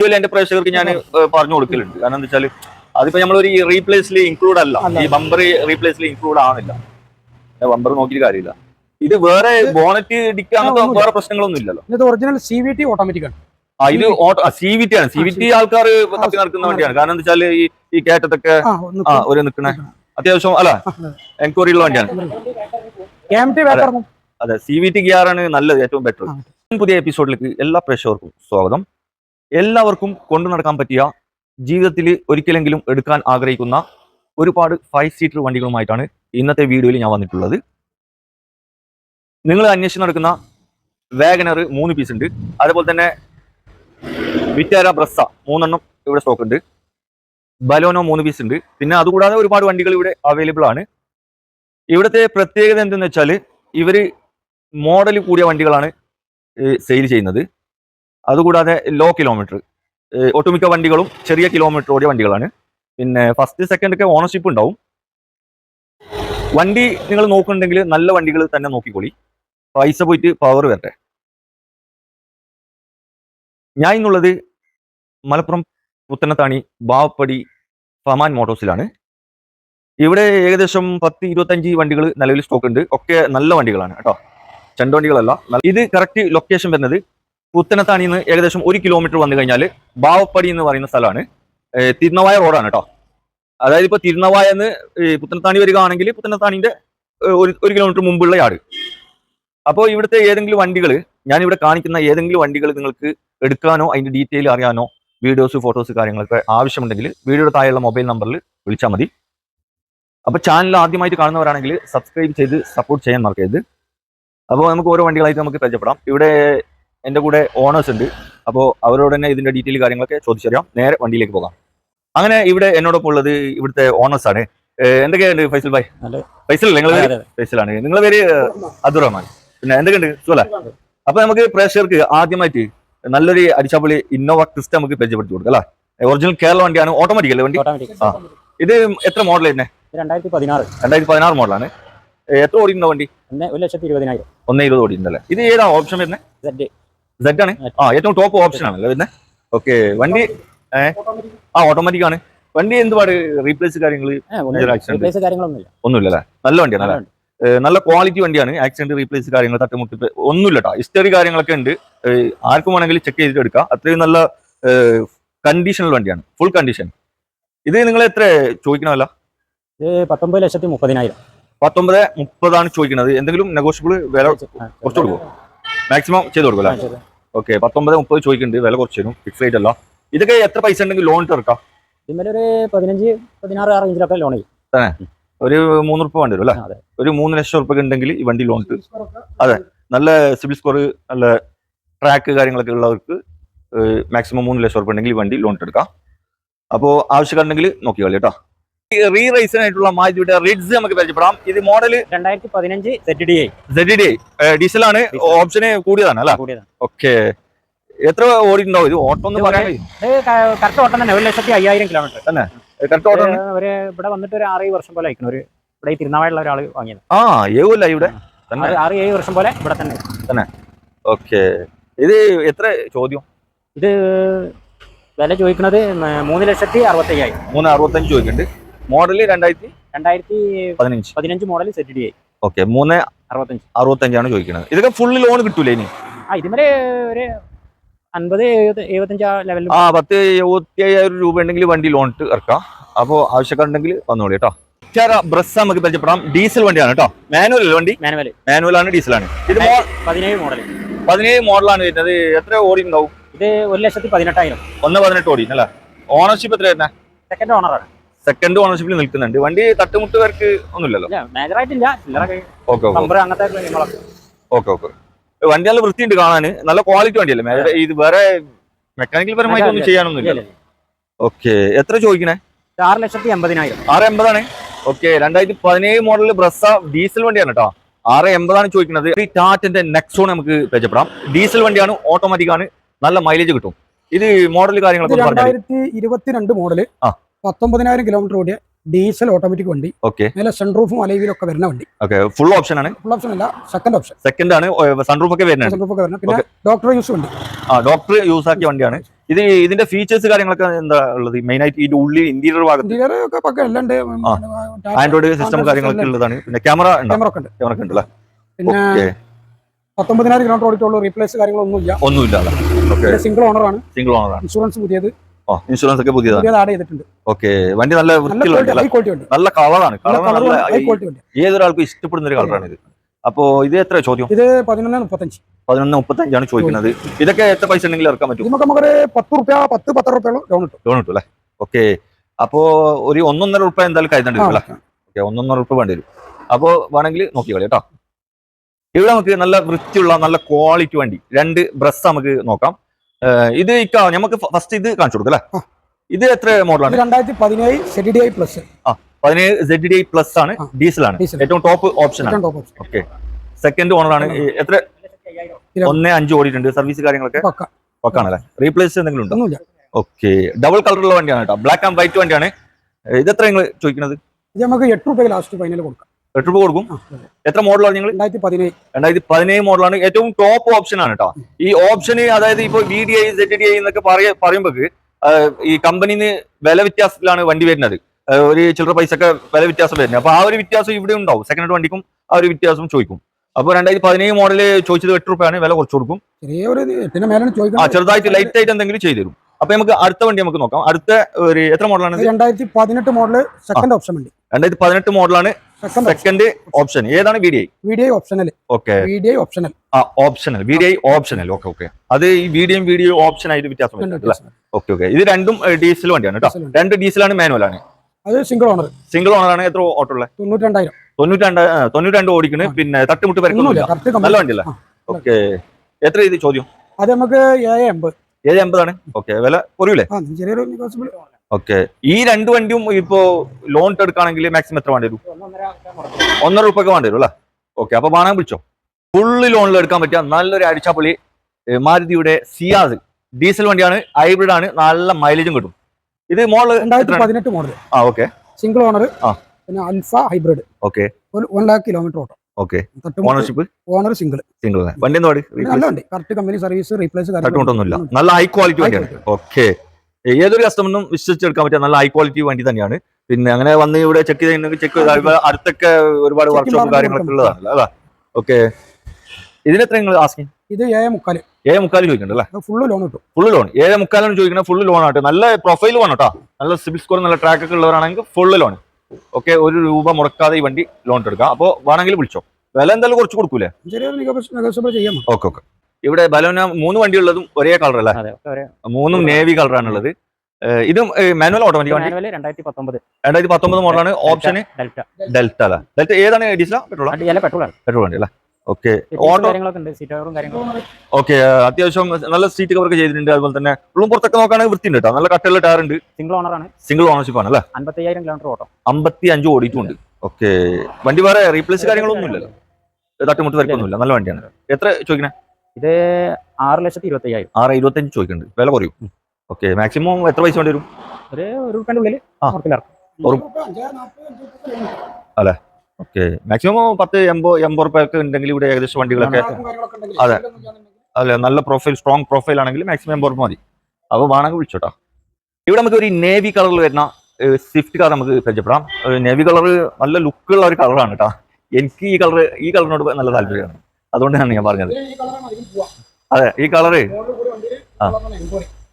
വീഡിയോയിൽ എന്റെ പ്രേക്ഷകർക്ക് ഞാൻ പറഞ്ഞു കൊടുക്കലുണ്ട്. കാരണം എന്താ വെച്ചാൽ അതിപ്പോ ഒരു റീപ്ലേസിൽ ഇൻക്ലൂഡ് അല്ല. ഈ ബമ്പർ റീപ്ലേസിൽ ഇൻക്ലൂഡ് ആവുന്നില്ല. ബമ്പർ നോക്കിയിട്ട് കാര്യമില്ല. ഇത് വേറെ ബോണറ്റ് ഡിക്ക് അങ്ങനത്തെ. വേറെ പ്രശ്നങ്ങളൊന്നും ഇല്ലല്ലോ. ഇത് original C V T automatic ആണ്. ആ ഇത് ഓട്ടോ സി വി ടി ആണ്. സി വി ടി ആൾക്കാർ തപ്പി നടക്കുന്ന വണ്ടിയാണ്. കാരണം എന്താ വെച്ചാൽ ഈ ഈ കയറ്റത്തൊക്കെ ആ ഒരു നിൽക്കണേ അത്യാവശ്യം അല്ല എൻക്വയറി ഉള്ള വണ്ടിയാണ്. അതെ. സി വി ടി ഗിയാറാണ് നല്ലത് ഏറ്റവും ബെറ്റർ പുതിയ എപ്പിസോഡിലേക്ക് എല്ലാ പ്രേക്ഷകർക്കും സ്വാഗതം. എല്ലാവർക്കും കൊണ്ടു നടക്കാൻ പറ്റിയ ജീവിതത്തിൽ ഒരിക്കലെങ്കിലും എടുക്കാൻ ആഗ്രഹിക്കുന്ന ഒരുപാട് ഫൈവ് സീറ്റർ വണ്ടികളുമായിട്ടാണ് ഇന്നത്തെ വീഡിയോയിൽ ഞാൻ വന്നിട്ടുള്ളത്. നിങ്ങൾ അന്വേഷിച്ച് നടക്കുന്ന വാഗനർ മൂന്ന് പീസ് ഉണ്ട്. അതുപോലെ തന്നെ വിറ്റാര ബ്രസ്സ മൂന്നെണ്ണം ഇവിടെ സ്റ്റോക്ക് ഉണ്ട്. ബലോനോ മൂന്ന് പീസ് ഉണ്ട്. പിന്നെ അതുകൂടാതെ ഒരുപാട് വണ്ടികൾ ഇവിടെ അവൈലബിൾ ആണ്. ഇവിടുത്തെ പ്രത്യേകത എന്തെന്ന് വെച്ചാൽ ഇവർ മോഡൽ കൂടിയ വണ്ടികളാണ് സെയിൽ ചെയ്യുന്നത്. അതുകൂടാതെ ലോ കിലോമീറ്റർ ഒട്ടുമിക്ക വണ്ടികളും ചെറിയ കിലോമീറ്റർ ഓടിയ വണ്ടികളാണ്. പിന്നെ ഫസ്റ്റ് സെക്കൻഡ് ഒക്കെ ഓണർഷിപ്പ് ഉണ്ടാവും. വണ്ടി നിങ്ങൾ നോക്കുന്നുണ്ടെങ്കിൽ നല്ല വണ്ടികൾ തന്നെ നോക്കിക്കോളി. പൈസ പോയിട്ട് പവർ വരട്ടെ. ഞാൻ ഇന്നുള്ളത് മലപ്പുറം പുത്തനത്താണി ബാവപ്പടി ഫമാൻ മോട്ടോഴ്സിലാണ്. ഇവിടെ ഏകദേശം പത്ത് ഇരുപത്തഞ്ച് വണ്ടികൾ നിലവിൽ സ്റ്റോക്ക് ഉണ്ട്. ഒക്കെ നല്ല വണ്ടികളാണ് കേട്ടോ. ചെണ്ട വണ്ടികളല്ല. ഇത് കറക്റ്റ് ലൊക്കേഷൻ വരുന്നത് പുത്തനത്താണിയിൽ നിന്ന് ഏകദേശം ഒരു കിലോമീറ്റർ വന്നു കഴിഞ്ഞാൽ ബാവപ്പടി എന്ന് പറയുന്ന സ്ഥലമാണ്. തിരുനവായ റോഡാണ് കേട്ടോ അതായത് ഇപ്പോൾ തിരുനവായ എന്ന് പുത്തനത്താണി വരികയാണെങ്കിൽ പുത്തനത്താണിന്റെ ഒരു ഒരു കിലോമീറ്റർ മുമ്പുള്ള യാട് അപ്പോൾ ഇവിടുത്തെ ഏതെങ്കിലും വണ്ടികൾ ഞാനിവിടെ കാണിക്കുന്ന ഏതെങ്കിലും വണ്ടികൾ നിങ്ങൾക്ക് എടുക്കാനോ അതിന്റെ ഡീറ്റെയിൽ അറിയാനോ വീഡിയോസ് ഫോട്ടോസ് കാര്യങ്ങളൊക്കെ ആവശ്യമുണ്ടെങ്കിൽ വീഡിയോയുടെ താഴെയുള്ള മൊബൈൽ നമ്പറിൽ വിളിച്ചാൽ മതി. അപ്പോൾ ചാനൽ ആദ്യമായിട്ട് കാണുന്നവരാണെങ്കിൽ സബ്സ്ക്രൈബ് ചെയ്ത് സപ്പോർട്ട് ചെയ്യാൻ മറക്കരുത്. അപ്പോൾ നമുക്ക് ഓരോ വണ്ടികളായിട്ട് നമുക്ക് പരിചയപ്പെടാം. ഇവിടെ എന്റെ കൂടെ ഓണേഴ്സ് ഉണ്ട്. അപ്പോ അവരോട് തന്നെ ഇതിന്റെ ഡീറ്റെയിൽ കാര്യങ്ങളൊക്കെ ചോദിച്ചറിയാം. നേരെ വണ്ടിയിലേക്ക് പോകാം. അങ്ങനെ ഇവിടെ എന്നോടൊപ്പം ഉള്ളത് ഇവിടുത്തെ ഓണേഴ്സ് ആണ്. എന്തൊക്കെയുണ്ട് ഫൈസൽ ഭായ്. ഫൈസൽ നിങ്ങൾ ഫൈസലാണ്. നിങ്ങളെ പേര് അബ്ദുറഹ്മാൻ. പിന്നെ എന്തൊക്കെയുണ്ട്? സുല അപ്പൊ നമുക്ക് പ്രേക്ഷകർക്ക് ആദ്യമായിട്ട് നല്ലൊരു അടിച്ചാപ്പൊളി ഇന്നോവ ക്രിസ്റ്റ നമുക്ക് പരിചയപ്പെടുത്തി കൊടുക്കാം അല്ലേ? ഒറിജിനൽ കേരള വണ്ടിയാണ്. ഓട്ടോമാറ്റിക് അല്ലേ വണ്ടി? ഓട്ടോമാറ്റിക് ആ. ഇത് എത്ര മോഡൽ തന്നെ രണ്ടായിരത്തി പതിനാറ് രണ്ടായിരത്തി പതിനാറ് മോഡലാണ് എത്ര ഓടിയിട്ടുണ്ടോ വണ്ടി? ഒന്ന് ഒരു ലക്ഷത്തി ഇരുപതിനായിരം. ഒന്നേ ഇരുപത് ഓടിയിട്ടുണ്ടല്ലേ ഇത് ഏതാ ഓപ്ഷൻ വരുന്നത് സെറ്റ് ആണ്? ആ ഏറ്റവും ടോപ്പ് ഓപ്ഷൻ ആണല്ലോ പിന്നെ ഓക്കെ വണ്ടി ആ ഓട്ടോമാറ്റിക് ആണ്. വണ്ടി എന്തുപാട് റീപ്ലേസ് കാര്യങ്ങൾ ഒന്നുമില്ല. നല്ല വണ്ടിയാണ് അല്ലേ? നല്ല ക്വാളിറ്റി വണ്ടിയാണ്. ആക്സിഡന്റ് റീപ്ലേസ് കാര്യങ്ങൾ തട്ടുമുട്ടി ഒന്നുമില്ല കേട്ടോ ഹിസ്റ്ററി കാര്യങ്ങളൊക്കെ ഉണ്ട്. ആർക്കും വേണമെങ്കിൽ ചെക്ക് ചെയ്തിട്ട് എടുക്കാം. അത്രയും നല്ല കണ്ടീഷണൽ വണ്ടിയാണ്. ഫുൾ കണ്ടീഷൻ ഇത് നിങ്ങൾ എത്ര ചോദിക്കണമല്ല? പത്തൊമ്പത് ലക്ഷത്തി മുപ്പതിനായിരം. പത്തൊമ്പത് മുപ്പതാണ് ചോദിക്കുന്നത് എന്തെങ്കിലും നെഗോഷ്യബിൾ വില കുറച്ച് കൊടുക്കുമോ മാക്സിമം ചെയ്ത് കൊടുക്കും അല്ലേ ശരി. ഓക്കെ പത്തൊമ്പത് മുപ്പത് ചോദിക്കുന്നുണ്ട്. വില കുറച്ച് തരും. ഫിക്സ് റേറ്റ് അല്ല. ഇതൊക്കെ എത്ര പൈസ ഉണ്ടെങ്കിൽ ലോൺ തീർക്കാം ഒരു പതിനഞ്ച് പതിനാറ് ആ റേഞ്ചിലൊക്കെ ലോൺ ചെയ്യും. ഒരു മൂന്ന് റുപ്യ വേണ്ടി വരും അല്ലേ? ഒരു മൂന്ന് ലക്ഷം റുപ്യ ഉണ്ടെങ്കിൽ ഈ വണ്ടി ലോൺ അതെ. നല്ല സിബിൽ സ്കോർ നല്ല ട്രാക്ക് കാര്യങ്ങളൊക്കെ ഉള്ളവർക്ക് മാക്സിമം മൂന്ന് ലക്ഷം റുപ്യ ഉണ്ടെങ്കിൽ ഈ വണ്ടി ലോൺ എടുക്കാം. അപ്പോൾ ആവശ്യക്കാരുണ്ടെങ്കിൽ നോക്കി കളി കേട്ടോ. റീ റൈസിനായിട്ടുള്ള മാജിയുടെ റിഡ്സ് നമുക്ക് പരിചയപ്പെടാം. ഇത് മോഡൽ രണ്ടായിരത്തി പതിനഞ്ച് set D I Z D diesel ആണ്. ഓപ്ഷന് കൂടിയതാണ് അല്ല? കൂടിയതാണ്. ഓക്കെ എത്ര ഓടിയിട്ടുണ്ടാവും? ഇത് ഓട്ടം ഒന്ന് പറയാൻ കറക്റ്റ് ഓട്ടം തന്നെ. ഒരു ലക്ഷത്തി അയ്യായിരം കിലോമീറ്റർ കറക്റ്റ് ഓട്ടം ഒരു ഇവിടെ വന്നിട്ട് ഒരു ആറ് വർഷം പോലെ അയക്കണം ഒരു ഇവിടെ തിരുനാവായുള്ള ഒരാൾ വാങ്ങിയത്. ആ ഏവല്ല ഇവിടെ. തന്നെ. ആറ് ഏഴ് വർഷം പോലെ ഇവിടെ തന്നെ. തന്നെ. ഓക്കെ ഇത് എത്ര ചോദ്യം? ഇത് വില ചോദിക്കുന്നത് മൂന്ന് ലക്ഷത്തി അറുപത്തി അയ്യായിരം മൂന്ന് അറുപത്തഞ്ച് ചോദിക്കുന്നുണ്ട്. മോഡൽ രണ്ടായിരത്തി രണ്ടായിരത്തി പതിനഞ്ച്. പതിനഞ്ച് മോഡൽ സെറ്റ് ഡി ആയി ഓക്കെ മൂന്ന് അറുപത്തഞ്ച്. അറുപത്തഞ്ചാണ് ചോദിക്കുന്നത് ഇതൊക്കെ ഫുള്ള് ലോൺ കിട്ടൂലേ ഇനി? ആ ഇതുവരെ ഒരു അൻപത് എഴുപത്തഞ്ച് ലെവലിൽ ആ പത്ത് എഴുപത്തി അയ്യായിരം രൂപ ഉണ്ടെങ്കിൽ വണ്ടി ലോൺ ഇട്ട് ഇറക്കാം. അപ്പോൾ ആവശ്യക്കാരുണ്ടെങ്കിൽ വന്നോളി കേട്ടോ. ബ്രസ് നമുക്ക് പരിചയപ്പെടാം. ഡീസൽ വണ്ടിയാണ് കേട്ടോ. മാനുവൽ വണ്ടി? മാനുവൽ മാനുവൽ ആണ് ഡീസൽ ആണ്. ഇത് പതിനേഴ് മോഡൽ പതിനേഴ് മോഡലാണ് വരുന്നത്. എത്ര ഓടി ഉണ്ടാവും? ഇത് ഒരു ലക്ഷത്തി പതിനെട്ടായിരം. ഒന്ന് പതിനെട്ട് ഓടി അല്ലേ? ഓണർഷിപ്പ് എത്ര വരുന്നത് സെക്കൻഡ് ഓണറാണ് സെക്കൻഡ് ഓണർഷിപ്പിൽ നിൽക്കുന്നുണ്ട്. വണ്ടി തട്ടുമുട്ട് പേർക്ക് ഒന്നുമില്ലല്ലോ ഓക്കെ ഓക്കെ. നമ്പർ അങ്ങനത്തെ കാര്യങ്ങളൊക്കെ. Okay okay. വണ്ടി നല്ല വൃത്തിയുണ്ട് കാണാൻ. നല്ല ക്വാളിറ്റി വണ്ടിയല്ലേ? ഇത് വേറെ മെക്കാനിക്കൽ പരമായിട്ട് ഒന്നും ചെയ്യാനൊന്നുമില്ല. ഓക്കെ. എത്ര ചോദിക്കണേ? ആറ് ലക്ഷത്തി എൺപതിനായിരം. ആറ് എൺപതാണ്? ഓക്കെ രണ്ടായിരത്തി പതിനേഴ് മോഡൽ ബ്രസ ഡീസൽ വണ്ടിയാണ് കേട്ടോ ആറ് എൺപതാണ് ചോദിക്കുന്നത് ഈ ടാറ്റന്റെ നെക്സോൺ നമുക്ക് പരിചയപ്പെടാം. ഡീസൽ വണ്ടിയാണ് ഓട്ടോമാറ്റിക് ആണ്. നല്ല മൈലേജ് കിട്ടും. ഇത് മോഡൽ കാര്യങ്ങളൊക്കെ ഇരുപത്തിരണ്ട് മോഡൽ ആ. പത്തൊമ്പതിനായിരം കിലോമീറ്റർ ഓടിയ ഡീസൽ ഓട്ടോമാറ്റിക് വണ്ടി. ഓക്കെ മേലെ സൺറൂഫും അലൈവിലും ഒക്കെ വരുന്ന വണ്ടി. ഓക്കെ ഫുൾ ഓപ്ഷൻ ആണ്? ഫുൾ ഓപ്ഷൻ അല്ല സെക്കൻഡ് ഓപ്ഷൻ സെക്കൻഡ് ആണ് സൺറൂഫ് ഒക്കെ വരുന്നത് സൺറൂഫ് ഒക്കെ വരുന്നത്. പിന്നെ ഡോക്ടർ യൂസ് വണ്ടി. ആ ഡോക്ടർ യൂസ് ആക്കിയ വണ്ടിയാണ്. ഇത് ഇതിന്റെ ഫീച്ചേഴ്സ് കാര്യങ്ങളൊക്കെ എന്താ ഉള്ളത്? മെയിൻ ആയിട്ട് ഇതിന്റെ ഉള്ളിൽ ഇന്റീരിയർ ഭാഗത്ത്. ഇന്റീരിയർ ഒക്കെ പക്ക എല്ലാം ഉണ്ട്. ആൻഡ്രോയിഡ് സിസ്റ്റം കാര്യങ്ങളൊക്കെ ഉള്ളതാണ്. പിന്നെ ക്യാമറ ഉണ്ട്? ക്യാമറ ഒക്കെ ഉണ്ട്. ക്യാമറ ഒക്കെ ഉണ്ടല്ലേ? പിന്നെ ഓക്കെ പത്തൊമ്പതിനായിരം കിലോമീറ്റർ ഓടിച്ചുള്ള റീപ്ലേസ് കാര്യങ്ങളൊന്നുമില്ല. ഒന്നുമില്ല സിംഗിൾ ഓണർ ആണ്. സിംഗിൾ ഓണറാണ് സിംഗിൾ ഓണറാണ് ഇൻഷുറൻസ് പുതിയത്. ഇൻഷുറൻസ് ഒക്കെ പുതിയതാണ്. ഓക്കെ വണ്ടി നല്ല നല്ല വൃത്തിയുള്ള കളറാണ് നല്ല കളർ ഏതൊരാൾക്കും ഇഷ്ടപ്പെടുന്ന ഒരു കളറാണ് ഇത് അപ്പോ ഇത് എത്ര ചോദ്യം? ഇത് പതിനൊന്ന് മുപ്പത്തഞ്ച്. പതിനൊന്ന് മുപ്പത്തഞ്ചാണ് ചോദിക്കുന്നത്. ഇതൊക്കെ എത്ര പൈസ ഉണ്ടെങ്കിൽ ഇറക്കാൻ പറ്റും നമുക്ക് നമുക്ക് നമുക്കൊരു പത്ത് റുപ്യ പത്ത് പത്തര റുപ്യോളം ലോൺ കിട്ടും. ലോൺ കിട്ടും അല്ലേ? ഓക്കെ അപ്പോ ഒരു ഒന്നൊന്നര റുപ്യ എന്തായാലും കരുതേണ്ടി വരും ഓക്കേ. ഒന്നൊന്നര റുപ്യ വേണ്ടി വരും. അപ്പോ വേണമെങ്കിൽ നോക്കി കളി കേട്ടോ. ഇവിടെ നമുക്ക് നല്ല വൃത്തിയുള്ള നല്ല ക്വാളിറ്റി വണ്ടി. രണ്ട് ബ്രസ് നമുക്ക് നോക്കാം. ഇത് ഇക്ക നമുക്ക് ഫസ്റ്റ് ഇത് കാണിച്ചു കൊടുക്കും അല്ലേ? ഇത് എത്ര മോഡലാണ് രണ്ടായിരത്തി പതിനേഴ് സെഡ് ഡി ഐ പ്ലസ് പതിനേഴ് സെഡ് ഡി പ്ലസ് ആണ് ആ. ഡീസൽ ഏറ്റവും ടോപ്പ് ഓപ്ഷൻ ആണ്. ഏറ്റവും ടോപ്പ് ഓപ്ഷൻ ഓക്കെ സെക്കൻഡ് ഓണറാണ് ആണ്. എത്ര? ഒന്നേ അഞ്ച് ഓടിയിട്ടുണ്ട്. സർവീസ് കാര്യങ്ങളൊക്കെ? പക്ക. പക്കാണല്ലേ? റീപ്ലേസ് എന്തെങ്കിലും ഉണ്ടോ? ഓക്കെ ഡബിൾ കളറുള്ള വണ്ടിയാണ് കേട്ടോ. ബ്ലാക്ക് ആൻഡ് വൈറ്റ് വണ്ടിയാണ്. ഇത് എത്ര നിങ്ങൾ ചോദിക്കുന്നത് ഇത് നമുക്ക് എട്ട് രൂപ ലാസ്റ്റ് ഫൈനൽ കൊടുക്കാം. രൂപ കൊടുക്കും. എത്ര മോഡലാണ് നിങ്ങൾ രണ്ടായിരത്തി പതിനേഴ് മോഡലാണ് ഏറ്റവും ടോപ്പ് ഓപ്ഷൻ ആണ് കേട്ടോ ഈ ഓപ്ഷന് അതായത് ഇപ്പൊ V D I set D I എന്നൊക്കെ പറയ പറയുമ്പോൾ ഈ കമ്പനിന്ന് വില വ്യത്യാസത്തിലാണ് വണ്ടി വരുന്നത്. ഒരു ചില്ലറ പൈസ ഒക്കെ വില വ്യത്യാസം വരുന്നത്. അപ്പൊ ആ ഒരു വ്യത്യാസം ഇവിടെ ഉണ്ടാവും. സെക്കൻഡ് ഹാൻഡ് വണ്ടിക്കും ആ ഒരു വ്യത്യാസം ചോദിക്കും. അപ്പൊ രണ്ടായിരത്തി പതിനേഴ് മോഡൽ ചോദിച്ചത് എട്ട് രൂപയാണ് വില കുറച്ച് കൊടുക്കും. ആ ചെറുതായിട്ട് ലൈറ്റ് ആയിട്ട് എന്തെങ്കിലും ചെയ്തു തരും. അപ്പൊ നമുക്ക് അടുത്ത വണ്ടി നമുക്ക് നോക്കാം. അടുത്ത ഒരു എത്ര മോഡലാണ് രണ്ടായിരത്തി പതിനെട്ട് മോഡൽ സെക്കൻഡ് ഓപ്ഷൻ വണ്ടി. രണ്ടായിരത്തി പതിനെട്ട് മോഡലാണ് സെക്കൻഡ് ഓപ്ഷൻ ഏതാണ് V D I V D I optional okay V D I optional ആ optional V D I optional okay okay അത് ഈ V D M V D I option ആയിട്ട് വ്യത്യാസം ഓക്കെ ഓക്കെ ഇത് രണ്ടും ഡീസൽ വണ്ടിയാണ് കേട്ടോ. രണ്ട് ഡീസലാണ് മാനുവൽ ആണ്. അത് സിംഗിൾ ഓണർ സിംഗിൾ ഓണർ ആണ്. എത്ര ഓട്ടോ ഉള്ളത് തൊണ്ണൂറ്റി രണ്ടായിരം തൊണ്ണൂറ്റി രണ്ട് തൊണ്ണൂറ്റി രണ്ട് ഓടിക്കണ് പിന്നെ തട്ടുമുട്ട് കറക്റ്റ് നല്ല വണ്ടിയല്ലേ? ഓക്കെ എത്ര ഇത് ചോദ്യം? അത് നമുക്ക് ഏഴ് എൺപത് ഏഴ് എൺപതാണ് ഓക്കെ വില കുറയൂലേ? ചെറിയൊരു ഓക്കെ. ഈ രണ്ട് വണ്ടിയും ഇപ്പോ ലോൺ എടുക്കുകയാണെങ്കിൽ മാക്സിമം എത്ര വേണ്ടി വരും? ഒന്നര രൂപയ്ക്ക് വേണ്ടി വരും അല്ലേ? ഓക്കെ അപ്പൊ വാണാൻ വിളിച്ചോ. ഫുള്ള് ലോണിൽ എടുക്കാൻ പറ്റിയ നല്ലൊരു അടിച്ചാപ്പൊളി ഏ, മാരുതിയുടെ സിയാസ് ഡീസൽ വണ്ടിയാണ് ഹൈബ്രിഡ് ആണ് നല്ല മൈലേജും കിട്ടും. ഇത് മോഡൽ രണ്ടായിരത്തി പതിനെട്ട് മോഡൽ ആ ഓക്കെ. സിംഗിൾ ഓണർ ആ. പിന്നെ alpha hybrid okay. One lakh kilometre ഓട്ടം. Okay. Ownership owner single single വണ്ടി എന്താ നല്ല വണ്ടി. കറക്റ്റ് കമ്പനി സർവീസ് റീപ്ലേസ് നല്ല ഹൈ ക്വാളിറ്റി വണ്ടിയാണ്. ഓക്കെ. ഏതൊരു കസ്റ്റമറിനും വിശ്വസിച്ചെടുക്കാൻ പറ്റിയ നല്ല ഹൈ ക്വാളിറ്റി വണ്ടി തന്നെയാണ്. പിന്നെ അങ്ങനെ വന്ന് ഇവിടെ ചെക്ക് ചെയ്യുന്നെങ്കിൽ ചെക്ക് അടുത്തൊക്കെ ഒരുപാട് വർക്ക്ഷോപ്പ് കാര്യങ്ങളൊക്കെ ഉള്ളതാണ്. അല്ല? ഓക്കെ ഇതിനെത്ര നിങ്ങൾ ആസ്കിങ് ഇത് ഏഴ് മുക്കാൽ ഏഴ് ഫുള്ള് ലോൺ കിട്ടും. ഫുള്ള് ലോൺ ഏഴ് മുക്കാലാണ് ചോദിക്കുന്നത് ഫുള്ള് ലോൺ ആട്ടെ. നല്ല പ്രൊഫൈൽ വേണം കേട്ടോ നല്ല സിബിൽ സ്കോർ നല്ല ട്രാക്ക് ഒക്കെ ഉള്ളവരാണെങ്കിൽ ഫുള്ള് ലോൺ ഓക്കെ ഒരു രൂപ മുടക്കാതെ ഈ വണ്ടി ലോൺ എടുക്കാം. അപ്പോൾ വേണമെങ്കിൽ വിളിച്ചോ. വില എന്തായാലും കുറച്ച് കൊടുക്കൂലേ? ഓക്കെ ഓക്കെ ഇവിടെ ബലോന മൂന്ന് വണ്ടി ഉള്ളതും ഒരേ കളർ അല്ലേ? മൂന്നും നേവി കളറാണുള്ളത് ആണുള്ളത്. ഇതും മാനുവൽ ഓട്ടോമാറ്റിക് വണ്ടി രണ്ടായിരത്തി പത്തൊമ്പത് രണ്ടായിരത്തി പത്തൊമ്പത് മോഡലാണ് ഓപ്ഷൻ ഡെൽറ്റ ഡെൽറ്റ. അല്ല? ഡെൽറ്റ ഏതാണ് ഡീസലാ പെട്രോൾ പെട്രോളാണ് പെട്രോൾ വണ്ടി അല്ലേ? ഓക്കെ ഓട്ടോ ഓക്കെ അത്യാവശ്യം നല്ല സീറ്റ് കവർ ഒക്കെ ചെയ്തിട്ടുണ്ട്. അതുപോലെ തന്നെ ഉള്ളും പുറത്തൊക്കെ നോക്കുകയാണെങ്കിൽ വൃത്തിയുണ്ട് കേട്ടോ. നല്ല കട്ടയുള്ള ടയർ ഉണ്ട്. സിംഗിൾ ഓണറാണ് സിംഗിൾ ഓണർഷിപ്പ് ആണ് അല്ലേ? അൻപത്തയ്യായിരം കിലോമീറ്റർ ഓട്ടോ. അമ്പത്തി അഞ്ച് ഓടിയിട്ടുണ്ട്. ഓക്കെ വണ്ടി വേറെ റീപ്ലേസ് കാര്യങ്ങളൊന്നും ഇല്ലല്ലോ തട്ടുമുട്ട് തരക്കൊന്നുമില്ല. നല്ല വണ്ടിയാണ്. എത്ര ചോദിക്കണേ? ഇത് ആറ് ലക്ഷത്തി ഇരുപത്തയ്യായിരം. ആറ് ഇരുപത്തഞ്ച് ചോദിക്കുന്നുണ്ട് വില കുറയും. ഓക്കെ മാക്സിമം എത്ര പൈസ വേണ്ടി വരും? ഒരു ഒരു ഉള്ളിൽ. ഉറപ്പിലിറക്കും ഓക്കെ മാക്സിമം പത്ത് എൺപത് എൺപത് റുപ്യൊക്കെ ഉണ്ടെങ്കിൽ ഇവിടെ ഏകദേശം വണ്ടികളൊക്കെ അതെ. അല്ലെ നല്ല പ്രൊഫൈൽ സ്ട്രോങ് പ്രൊഫൈൽ ആണെങ്കിൽ മാക്സിമം എൺപത് റുപ്യ മതി. അപ്പോൾ വേണമെങ്കിൽ വിളിച്ചോട്ടാ. ഇവിടെ നമുക്ക് ഒരു നേവി കളറിൽ വരുന്ന സ്വിഫ്റ്റ് കാർ നമുക്ക് പരിചയപ്പെടാം. നേവി കളർ നല്ല ലുക്കുള്ള ഒരു കളറാണ് കേട്ടോ. എനിക്ക് ഈ കളർ ഈ കളറിനോട് നല്ല താല്പര്യമാണ്. അതുകൊണ്ടാണ് ഞാൻ പറഞ്ഞത്. അതെ ഈ കളറ്? ആ.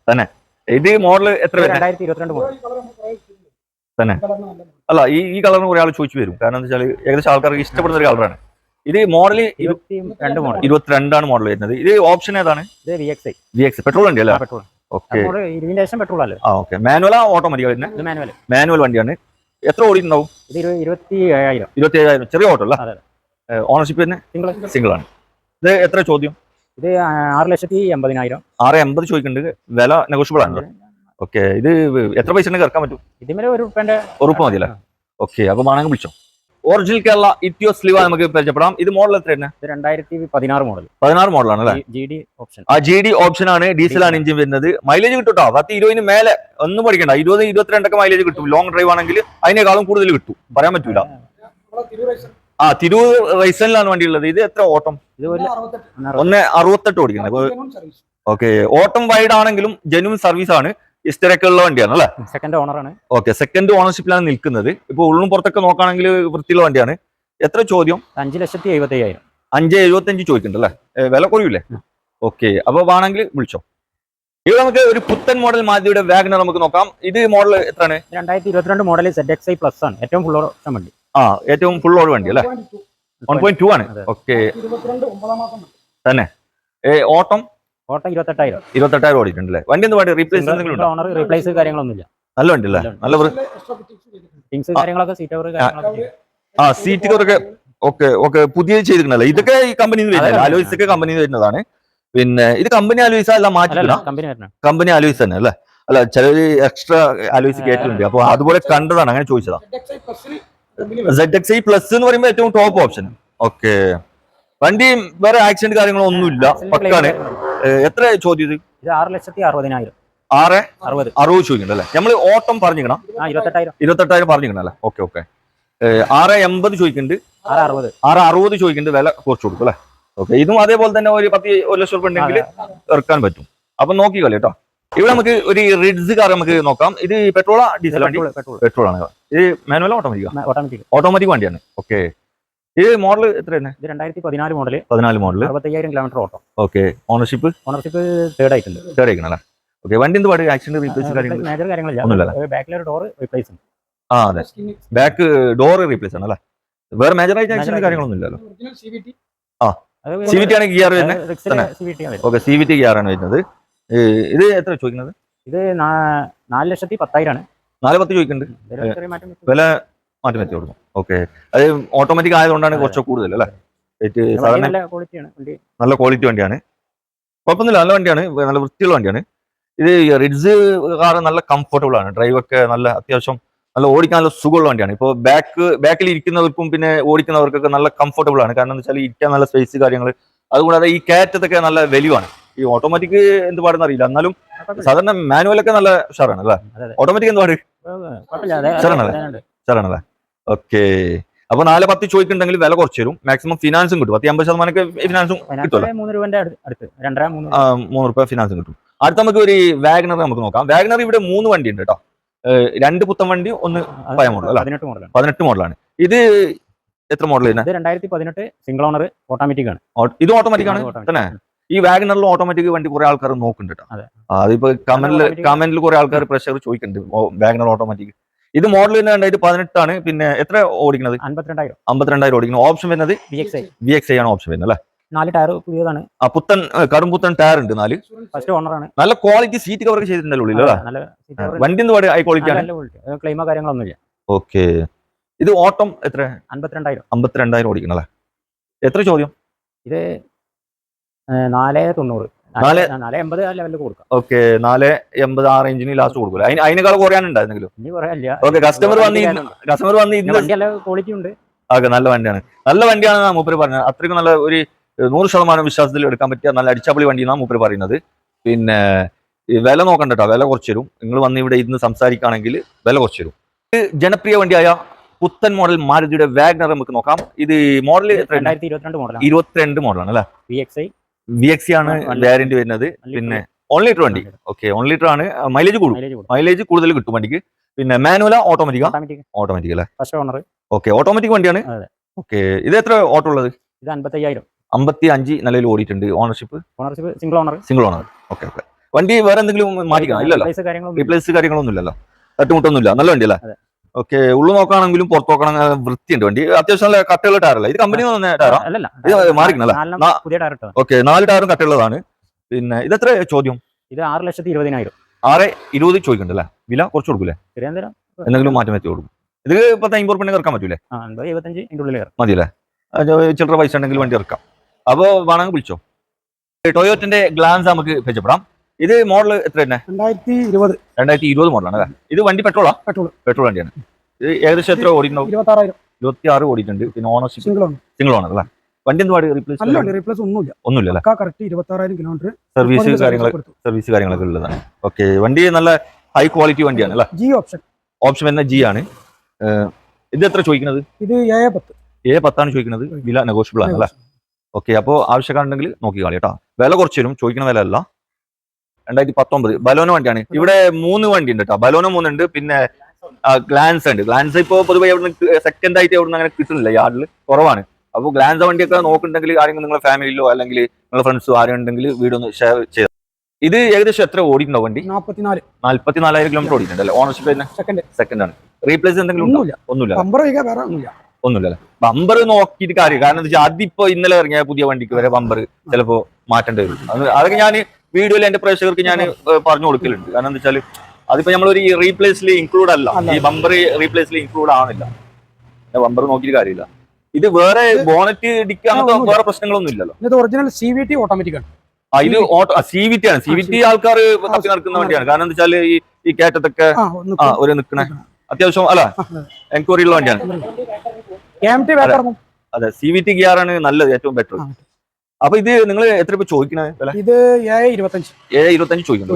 തന്നെ. ഇത് മോഡൽ എത്ര തന്നെ. രണ്ടായിരത്തി ഇരുപത്തിരണ്ട് മോഡൽ അല്ല ഈ ഈ കളറിന് കുറെ ആൾ ചോദിച്ചു വരും. കാരണം എന്താ വെച്ചാൽ ഏകദേശം ആൾക്കാർക്ക് ഇഷ്ടപ്പെടുന്ന ഒരു കളറാണ്. ഇത് മോഡൽ രണ്ട് മോഡൽ ഇരുപത്തിരണ്ടാണ് മോഡൽ വരുന്നത്. ഇത് ഓപ്ഷൻ ഏതാണ്? വി എക്സ് പെട്രോൾ വണ്ടി അല്ലേ? പെട്രോൾ. ഓക്കെ. മോഡൽ ഇരുപതിന് ശേഷം പെട്രോൾ അല്ലേ? ആ ഓക്കെ. മാനുവലാ ഓട്ടോമാറ്റിക് വരുന്നത് മാനുവൽ മാനുവൽ വണ്ടിയാണ്. എത്ര ഓടിയിട്ടുണ്ടാവും? ഉണ്ടാവും ഇരു- ഇരുപത്തി ഏഴായിരം ഇരുപത്തി ഏഴായിരം ചെറിയ ഓട്ടോ അല്ല. ഓണർഷിപ്പ് തന്നെ? സിംഗിൾ ആണ്. ഇത് എത്ര ചോദ്യം? ഇത് ആറ് ലക്ഷത്തി എൺപതിനായിരം. ആറ് എൺപത് ചോദിക്കുന്നുണ്ട്. വില നെഗോഷ്യബിൾ ആണ് ഓക്കെ ഇത് എത്ര പൈസ ഉണ്ടെങ്കിൽ ഇറക്കാൻ പറ്റും? ഇതിന്മേലെ ഒരു റുപ്യന്റെ ഉറപ്പ് മതി അല്ലേ ഓക്കെ അപ്പൊ വേണമെങ്കിൽ വിളിച്ചോ. ഒറിജിനൽ കേരള ഇറ്റിയോ സ്ലിവ നമുക്ക് പരിചയപ്പെടാം. ഇത് മോഡൽ എത്ര തന്നെ രണ്ടായിരത്തി പതിനാറ് മോഡൽ പതിനാറ് മോഡലാണ് അല്ലേ ജി ഡി ഓപ്ഷൻ ആ ജി ഡി ഓപ്ഷൻ ആണ്. ഡീസൽ ആണ് എഞ്ചിൻ വരുന്നത്. മൈലേജ് കേട്ടോ പത്ത് ഇരുപതിന് മേലെ ഒന്നും പഠിക്കണ്ട. ഇരുപത് ഇരുപത്തിരണ്ടൊക്കെ മൈലേജ് കിട്ടും. ലോങ് ഡ്രൈവ് ആണെങ്കിൽ അതിനേക്കാളും കൂടുതൽ കിട്ടും. പറയാൻ പറ്റൂല. ആ തിരൂർ റൈസനിലാണ് വണ്ടി ഉള്ളത് ഇത് എത്ര ഓട്ടം? ഇത് ഒന്ന് അറുപത്തെട്ട് ഓടിക്കുന്നത്. ഓക്കെ ഓട്ടം വൈഡ് ആണെങ്കിലും ജനുവൻ സർവീസ് ആണ്. ഹിസ്റ്ററിയൊക്കെ ഉള്ള വണ്ടിയാണ് അല്ലേ? സെക്കൻഡ് ഓണറാണ് ഓക്കെ സെക്കൻഡ് ഓണർഷിപ്പിലാണ് നിൽക്കുന്നത്. ഇപ്പൊ ഉള്ളും പുറത്തൊക്കെ നോക്കുകയാണെങ്കിൽ വൃത്തിയുള്ള വണ്ടിയാണ്. എത്ര ചോദ്യം? അഞ്ച് ലക്ഷത്തി എഴുപത്തി അയ്യായിരം അഞ്ച് എഴുപത്തഞ്ച് ചോദിക്കുന്നുണ്ട് അല്ലേ? വില കുറയൂലേ? ഓക്കെ അപ്പൊ വേണമെങ്കിൽ വിളിച്ചോ. ഇവിടെ നമുക്ക് ഒരു പുത്തൻ മോഡൽ മാതിയുടെ വാഗനർ നമുക്ക് നോക്കാം. ഇത് മോഡൽ എത്രയാണ്? രണ്ടായിരത്തി ഇരുപത്തിരണ്ട് model Z X I plus ആണ്. ഏറ്റവും ഫുൾ ഓപ്ഷൻ വണ്ടി. ആ ഏറ്റവും ഫുൾ ഓട് വണ്ടി അല്ലേ? വൺ പോയിന്റ് ടു ആണ്. ഓക്കെ തന്നെ. ഏ ഓട്ടം? ഓട്ടം ഇരുപത്തെട്ടായിരം. ഇരുപത്തെട്ടായിരം ഓടിയിട്ടുണ്ട് അല്ലേ വണ്ടി എന്ത് പാടി റീപ്ലേസ് എന്തെങ്കിലും ഓണർ റീപ്ലേസ് കാര്യങ്ങളൊന്നുമില്ല. നല്ല വണ്ടി അല്ലേ? നല്ല കാര്യങ്ങളൊക്കെ സീറ്റ് ആ സീറ്റ് കവറൊക്കെ ഓക്കെ ഓക്കെ പുതിയ ചെയ്തിട്ടുണ്ടല്ലേ ഇതൊക്കെ ഈ കമ്പനിയിൽ നിന്ന് വരുന്നത്. ഒക്കെ കമ്പനിയിൽ വരുന്നതാണ്. പിന്നെ ഇത് കമ്പനി അലോയ്സ് അല്ല മാറ്റി കമ്പനി കമ്പനി അലോയ്സ് തന്നെ അല്ലേ? അല്ല ചിലര് എക്സ്ട്രാ അലോയ്സ് കേട്ടിട്ടുണ്ട്. അപ്പൊ അതുപോലെ കണ്ടതാണ് അങ്ങനെ ചോദിച്ചതാ. സെഡ് എക്സ് ഐ പ്ലസ് എന്ന് പറയുമ്പോൾ ഏറ്റവും ടോപ്പ് ഓപ്ഷൻ ഓക്കെ വണ്ടി വേറെ ആക്സിഡന്റ് കാര്യങ്ങളോ ഒന്നുമില്ല പക്കാണ്. എത്ര ചോദ്യം ഇത്? ആറ് ലക്ഷത്തി അറുപതിനായിരം. ആറ്? അറുപത്. അറുപത് ചോദിക്കണ്ടല്ലേ നമ്മൾ ഓട്ടം പറഞ്ഞിക്കണം ഇരുപത്തെട്ടായിരം. പറഞ്ഞിക്കണം അല്ലേ? ഓക്കെ ഓക്കെ ആറ് എൺപത് ചോദിക്കുന്നുണ്ട്. ആറ് അറുപത്. ആറ് അറുപത് ചോദിക്കുന്നുണ്ട്. വില കുറച്ച് കൊടുക്കും അല്ലേ? ഓക്കെ ഇതും അതേപോലെ തന്നെ ഒരു പത്ത് ഒരു ലക്ഷം ഉണ്ടെങ്കിൽ ഇറക്കാൻ പറ്റും. അപ്പൊ നോക്കിക്കോളെ കേട്ടോ. ഇവിടെ നമുക്ക് ഒരു റിഡ്സ് കാർ നമുക്ക് നോക്കാം. ഇത് പെട്രോളാ ഡീസൽ വണ്ടി? പെട്രോൾ ആണ് ഇത് മാനുവൽ ഓട്ടോമാറ്റിക് ഓട്ടോമാറ്റിക് ഓട്ടോമാറ്റിക് വണ്ടിയാണ്. ഓക്കെ ഇത് മോഡൽ എത്രയാണ് ഇത് രണ്ടായിരത്തി പതിനാല് മോഡൽ പതിനാല് മോഡൽ അറുപത്തയ്യായിരം kilometre auto. Okay ownership ownership third ആയിട്ടുണ്ട്. തേർഡ് അല്ലേ? ഓക്കെ വണ്ടി എന്ത് പാടും? ആക്സിഡന്റ് റീപ്ലേസ് മേജർ ഒന്നുമില്ല കാര്യങ്ങളില്ല ബാക്കിലൊരു ഡോർ റീപ്ലേസ് ആ അതെ. ബാക്ക് ഡോർ റീപ്ലേസ് ആണ് അല്ലേ? വേറെ മേജർ ആയിട്ട് ആക്സിഡന്റ് Major കാര്യങ്ങളൊന്നും ഇല്ലല്ലോ. ആ. സി വി ടി ആണ് ഗിയർ വരുന്നത് റിക്സിലെ ആണ് വരുന്നത്. Okay C V T gear ആണ് വരുന്നത്. ഇത് എത്ര ചോദിക്കുന്നത്? ഇത് നാല് ലക്ഷത്തി പത്തായിരമാണ് നാല് പത്ത് ചോദിക്കുന്നുണ്ട്. വില മാറ്റം വെച്ച് കൊടുക്കും. ഓക്കെ. അത് ഓട്ടോമാറ്റിക് ആയതുകൊണ്ടാണ് കുറച്ച് കൂടുതൽ അല്ലേ? റേറ്റ് സാധാരണ നല്ല ക്വാളിറ്റിയാണ് നല്ല ക്വാളിറ്റി വണ്ടിയാണ്. കുഴപ്പമൊന്നുമില്ല നല്ല വണ്ടിയാണ്. നല്ല വൃത്തിയുള്ള വണ്ടിയാണ്. ഇത് റിഡ്സ് കാർ നല്ല കംഫർട്ടബിൾ ആണ്. ഡ്രൈവൊക്കെ നല്ല അത്യാവശ്യം നല്ല ഓടിക്കാൻ നല്ല സുഖമുള്ള വണ്ടിയാണ്. ഇപ്പോൾ ബാക്ക് ബാക്കിൽ ഇരിക്കുന്നവർക്കും പിന്നെ ഓടിക്കുന്നവർക്കൊക്കെ നല്ല കംഫർട്ടബിൾ ആണ്. കാരണം എന്താ വെച്ചാൽ ഇരിക്കാൻ നല്ല സ്പേസ് കാര്യങ്ങൾ അതുകൂടാതെ ഈ കയറ്റത്തൊക്കെ നല്ല വെലിവാണ് ഈ ഓട്ടോമാറ്റിക് എന്ത് പാടുന്ന അറിയില്ല. എന്നാലും സാധാരണ മാനുവൽ ഒക്കെ നല്ല ഉഷാറാണ് അല്ലേ. ഓട്ടോമാറ്റിക് എന്ത് പാട്? ഉഷാറാണല്ലേ? ഓക്കെ അപ്പൊ നാല് പത്ത് ചോദിക്കുന്നുണ്ടെങ്കിൽ വില കുറച്ച് തരും. മാക്സിമം ഫിനാൻസും കിട്ടും. പത്തി അമ്പത് ശതമാനം ഫിനാൻസും കിട്ടുമല്ലോ? മൂന്ന് റുപ്യ ഫിനാൻസും കിട്ടും. അടുത്ത നമുക്ക് ഒരു വാഗനർ നമുക്ക് നോക്കാം. വാഗ്നർ ഇവിടെ മൂന്ന് വണ്ടി ഉണ്ട് കേട്ടോ. രണ്ട് പുത്തൻ വണ്ടി ഒന്ന് പഴയ മോഡൽ അല്ലേ? പതിനെട്ട് മോഡലാണ് ഇത് എത്ര മോഡൽ ഇത് രണ്ടായിരത്തി പതിനെട്ട് സിംഗിൾ ഓണർ ഓട്ടോമാറ്റിക് ആണ്. ഇത് ഓട്ടോമാറ്റിക് ആണ് തന്നെ? ഈ വാഗണറിൽ ഓട്ടോമാറ്റിക് വണ്ടി കുറെ ആൾക്കാർ നോക്കുന്നുണ്ട് കേട്ടോ. അതിപ്പോ കമന്റിൽ കമന്റിൽ കുറെ ആൾക്കാർ പ്രഷർ ചോദിക്കുന്നുണ്ട്. വാഗനർ ഓട്ടോമാറ്റിക് ഇത് മോഡൽ തന്നെ രണ്ടായിരത്തി പതിനെട്ടാണ്. പിന്നെ എത്ര ഓടിക്കുന്നത് അമ്പത്തിരണ്ടായിരം അമ്പത്തിരണ്ടായിരം ഓടിക്കുന്നത് ഓപ്ഷൻ വരുന്നത് വി എക്സ് ഐ ആണ് ഓപ്ഷൻ വരുന്നത് അല്ലേ? നാല് ടയർ പുതിയതാണ്. ആ പുത്തൻ കടും കടുംപുത്തൻ ടയർ ഉണ്ട് നാല്. ഫസ്റ്റ് ഓണറാണ് നല്ല ക്വാളിറ്റി സീറ്റ് കവർ ചെയ്തിട്ടുണ്ടല്ലോ ഉള്ളിൽ അല്ലേ? വണ്ടി എന്ന് പറയുക ഹൈ ക്വാളിറ്റി ആണ്? ക്ലെയിമോ കാര്യങ്ങളൊന്നുമില്ല ഓക്കെ ഇത് ഓട്ടം എത്ര? അമ്പത്തിരണ്ടായിരം അമ്പത്തിരണ്ടായിരം ഓടിക്കണം അല്ലേ? എത്ര ചോദ്യം? ഇത് നാല് തൊണ്ണൂറ്. നാല്- എൺപത് ആ ലെവലിൽ കൊടുക്കാം. ഓക്കെ നാല് എൺപത് ആ റേഞ്ചിന് ലാസ്റ്റ് ഇനി ഓക്കെ കസ്റ്റമർ വന്ന് കസ്റ്റമർ വന്ന് ഇന്ന് ക്വാളിറ്റി ഉണ്ട്. ഓക്കെ നല്ല വണ്ടിയാണ്. നല്ല വണ്ടിയാണ് മൂപ്പര് പറഞ്ഞത്. അത്രയ്ക്ക് നല്ല ഒരു നൂറ് ശതമാനം വിശ്വാസത്തിൽ എടുക്കാൻ പറ്റിയ നല്ല അടിച്ചപൊളി വണ്ടി എന്നാണ് മൂപ്പര് പറയുന്നത്. പിന്നെ വില നോക്കണ്ട കേട്ടോ വില കുറച്ച് തരും. നിങ്ങൾ വന്ന് ഇവിടെ ഇരുന്ന് സംസാരിക്കുകയാണെങ്കിൽ വില കുറച്ച് തരും. ജനപ്രിയ വണ്ടിയായ പുത്തൻ മോഡൽ മാരുതിയുടെ വാഗ്നർ നമുക്ക് നോക്കാം. ഇത് മോഡൽ ഇരുപത്തിരണ്ട് മോഡലാണ് ഇരുപത്തിരണ്ട് മോഡലാണ് അല്ലേ വി എക്സ് ആണ് വേരിയന്റ് വരുന്നത്. പിന്നെ ഓൺ ലിറ്റർ വണ്ടി. ഓക്കെ ഓൺ ലിറ്റർ ആണ്. മൈലേജ് കൂടും. മൈലേജ് കൂടുതൽ കിട്ടും വണ്ടിക്ക്. പിന്നെ മാനുവല ഓട്ടോമാറ്റിക് ഓട്ടോമാറ്റിക് അല്ലേ? ഫസ്റ്റ് ഓണർ ഓക്കെ ഓട്ടോമാറ്റിക് വണ്ടിയാണ്. ഓക്കെ ഇത് എത്ര ഓട്ടോ ഉള്ളത്? ഇത് അൻപത്തയ്യായിരം. അമ്പത്തി അഞ്ച് നിലയിൽ ഓടിയിട്ടുണ്ട് ownership ownership single owner single owner okay okay വണ്ടി വേറെ എന്തെങ്കിലും മാറ്റിക്കണം? ഇല്ലല്ലോ. റീപ്ലേസ് കാര്യങ്ങളൊന്നും ഇല്ലല്ലോ. തട്ടുമുട്ടൊന്നുമില്ല നല്ല വണ്ടി അല്ലേ. ഓക്കെ ഉള്ളു നോക്കാണെങ്കിലും പുറത്ത് നോക്കണം വൃത്തിയുണ്ട്. വണ്ടി അത്യാവശ്യം നല്ല കട്ടയുള്ള ടയറല്ല ഇത് കമ്പനി തന്നെ ടയറാ ഇത് മാറിക്കണല്ലേ? ഓക്കെ നാല് ടയറും കട്ടയുള്ളതാണ്. പിന്നെ ഇതെത്ര ചോദ്യം? ഇത് ആറ് ലക്ഷത്തി ഇരുപതിനായിരം. ആറ് ഇരുപത് ചോദിക്കണ്ടല്ലേ? വില കുറച്ച് കൊടുക്കൂലേ? എന്തെങ്കിലും? മാറ്റം വെച്ച് കൊടുക്കും. ഇത് പത്ത് അമ്പത് റുപ്യ ഇറക്കാൻ പറ്റൂലേ? മതിയല്ലേ? ചില്ലറ പൈസ ഉണ്ടെങ്കിൽ വണ്ടി ഇറക്കാം. അപ്പോൾ വേണമെങ്കിൽ വിളിച്ചോ. ടൊയോറ്റിന്റെ ഗ്ലാൻസ് നമുക്ക് പരിചയപ്പെടാം. ഇത് മോഡൽ എത്ര തന്നെ രണ്ടായിരത്തി ഇരുപത് രണ്ടായിരത്തി ഇരുപത് മോഡലാണ് അല്ലേ ഇത് വണ്ടി പെട്രോളാ പെട്രോൾ പെട്രോൾ വണ്ടിയാണ്. ഇത് ഏകദേശം എത്ര ഓടിയിട്ടുണ്ടാവും? ഇരുപത്തി ആറ് ഓടിയിട്ടുണ്ട്. പിന്നെ ഓണർഷിപ്പ് സിംഗിൾ ആണ് സിംഗിൾ ഓണർ അല്ലേ? വണ്ടി എന്ത് റീപ്ലേസ് റീപ്ലേസ് ഒന്നുമില്ല. ഒന്നുമില്ല കറക്റ്റ് ഇരുപത്തി ആറായിരം കിലോമീറ്റർ സർവീസ് കാര്യങ്ങൾ സർവീസ് കാര്യങ്ങളൊക്കെ ഉള്ളതാണ്. ഓക്കെ വണ്ടി നല്ല ഹൈ ക്വാളിറ്റി വണ്ടിയാണ് അല്ലേ? ജി ഓപ്ഷൻ ഓപ്ഷൻ എന്ന ജി ആണ്. ഇത് എത്ര ചോദിക്കുന്നത്? ഇത് ഏ പത്ത്. ഏ പത്താണ് ചോദിക്കുന്നത്. വില നെഗോഷ്യബിൾ ആണ് അല്ലേ? ഓക്കെ അപ്പോൾ ആവശ്യക്കാരുണ്ടെങ്കിൽ നോക്കി കളി കേട്ടോ. വില കുറച്ച് വരും. ചോദിക്കുന്ന വില അല്ല രണ്ടായിരത്തി പത്തൊമ്പത് ബലോന വണ്ടിയാണ്. ഇവിടെ മൂന്ന് വണ്ടി ഉണ്ട് കേട്ടോ ബലോന മൂന്നുണ്ട് പിന്നെ ഗ്ലാൻസ് ഉണ്ട്. ഗ്ലാൻസ് ഇപ്പോ പൊതുവെ എവിടെ സെക്കൻഡ് ആയിട്ട് എവിടെ അങ്ങനെ കിട്ടുന്നില്ല. യാർഡിൽ കുറവാണ്. അപ്പോൾ ഗ്ലാൻസ് വണ്ടിയൊക്കെ നോക്കുന്നുണ്ടെങ്കിൽ ആരെങ്കിലും നിങ്ങളുടെ ഫാമിലിയിലോ അല്ലെങ്കിൽ നിങ്ങളുടെ ഫ്രണ്ട്സോ ആരും ഉണ്ടെങ്കിൽ ഒന്ന് ഷെയർ ചെയ്യാം ഇത് ഏകദേശം എത്ര ഓടിയിട്ടുണ്ടോ വണ്ടി? നാല്പത്തിനാലായിരം നാല്പത്തി നാലായിരം കിലോമീറ്റർ ഓടിയിട്ടുണ്ട് അല്ലേ? ഓണർഷിപ്പ് തന്നെ സെക്കൻഡ് സെക്കൻഡ് ആണ്. റീപ്ലേസ് എന്തെങ്കിലും? ഒന്നുമില്ല. ഒന്നുമില്ല ബമ്പർ നോക്കിയിട്ട് കാര്യം കാരണം എന്താ വെച്ചാൽ അതിപ്പോ ഇന്നലെ ഇറങ്ങിയ പുതിയ വണ്ടിക്ക് വരെ ബമ്പർ ചിലപ്പോ മാറ്റേണ്ടി വരും. അത് അതൊക്കെ ഞാൻ വീഡിയോയിൽ എന്റെ പ്രേക്ഷകർക്ക് ഞാൻ പറഞ്ഞു കൊടുക്കലുണ്ട്. കാരണം എന്താ വെച്ചാൽ അതിപ്പോ നമ്മളൊരു ഒരു റീപ്ലേസിൽ ഇൻക്ലൂഡ് അല്ല. ഈ ബമ്പർ റീപ്ലേസിൽ ഇൻക്ലൂഡ് ആവുന്നില്ല ബമ്പർ നോക്കിയിട്ട് കാര്യമില്ല. ഇത് വേറെ ബോണറ്റ് അങ്ങനത്തെ വേറെ പ്രശ്നങ്ങളൊന്നും ഇല്ലല്ലോ. ഇത് original C V T automatic ആണ്. ഇത് ഓട്ടോ സി വി ടി ആണ്. സി വി ടി ആൾക്കാർ തപ്പി നടക്കുന്ന വണ്ടിയാണ്. കാരണം എന്താ വെച്ചാൽ ഈ ഈ കയറ്റത്തൊക്കെ ആ ഒരു നിക്കണേ. അത്യാവശ്യം അല്ല എൻക്വയറി ഉള്ള വണ്ടിയാണ്. അതെ സി വി ടി ഗിയർ ആണ് നല്ലത് ഏറ്റവും ബെറ്റർ. അപ്പൊ ഇത് നിങ്ങൾ എത്ര ഇപ്പൊ ചോദിക്കണേ വില? ഇത് ഇരുപത്തഞ്ച്. ഏഴ് ഇരുപത്തഞ്ച് ചോദിക്കുന്നു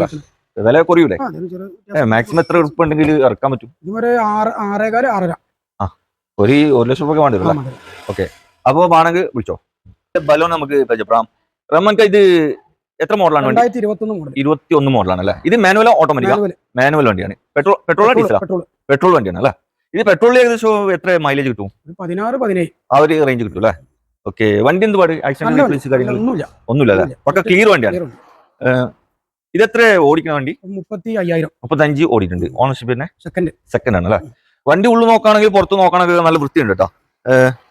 വില? കുറയൂലേ? ആ മാക്സിമം എത്ര ഉറുപ്പ് ഉണ്ടെങ്കിൽ ഇറക്കാൻ പറ്റും? ആറ് ആറേകാൽ ആറര. ഒരു ഒരു ലക്ഷം രൂപ വേണ്ടി ഓക്കെ വരും മതി. അപ്പൊ വേണമെങ്കിൽ വിളിച്ചോ. ബലോ നമുക്ക് പരിചയപ്പെടാം. റഹ്മാൻക ഇത് എത്ര മോഡലാണ് വണ്ടി? ഇരുപത്തി ഒന്ന് മോഡലാണ് അല്ലേ? ഇത് മാനുവൽ ഓട്ടോമാറ്റിക് മാനുവൽ വണ്ടിയാണ്. പെട്രോൾ പെട്രോൾ പെട്രോൾ വണ്ടിയാണ് അല്ലേ? ഇത് പെട്രോളിൽ ഏകദേശം എത്ര മൈലേജ് കിട്ടും? ഒരു പതിനാറ് പതിനേഴ്. ആ ഒരു റേഞ്ച് കിട്ടും അല്ലേ? ഓക്കെ വണ്ടി എന്ത് പാട്? നല്ല ആക്സിഡന്റ് വണ്ടി. കാര്യങ്ങൾ ഒന്നുമില്ല. അല്ലേ? ക്ലിയർ വണ്ടിയാണ്? ഇത് എത്ര ഓടിക്കുന്ന വണ്ടി? മുപ്പത്തി അയ്യായിരം മുപ്പത്തഞ്ച് ഓടിയിട്ടുണ്ട്. ഓണർഷിപ്പ് തന്നെ? സെക്കൻഡ് സെക്കൻഡ് ആണ് അല്ലേ വണ്ടി ഉള്ളു നോക്കുകയാണെങ്കിൽ പുറത്ത് നോക്കുകയാണെങ്കിൽ നല്ല വൃത്തിയുണ്ട് കേട്ടോ.